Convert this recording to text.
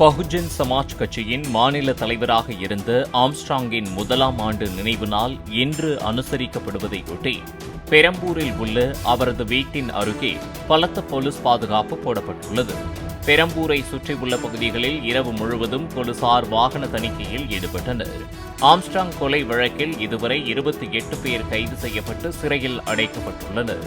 பகுஜன் சமாஜ் கட்சியின் மாநில தலைவராக இருந்த ஆம்ஸ்ட்ராங்கின் முதலாம் ஆண்டு நினைவு நாள் இன்று அனுசரிக்கப்படுவதையொட்டி பெரம்பூரில் உள்ள அவரது வீட்டின் அருகே பலத்த போலீஸ் பாதுகாப்பு போடப்பட்டுள்ளது. பெரம்பூரை சுற்றியுள்ள பகுதிகளில் இரவு முழுவதும் போலீசார் வாகன தணிக்கையில் ஈடுபட்டனர். ஆம்ஸ்ட்ராங் கொலை வழக்கில் இதுவரை இருபத்தி எட்டு பேர் கைது செய்யப்பட்டு சிறையில் அடைக்கப்பட்டுள்ளனர்.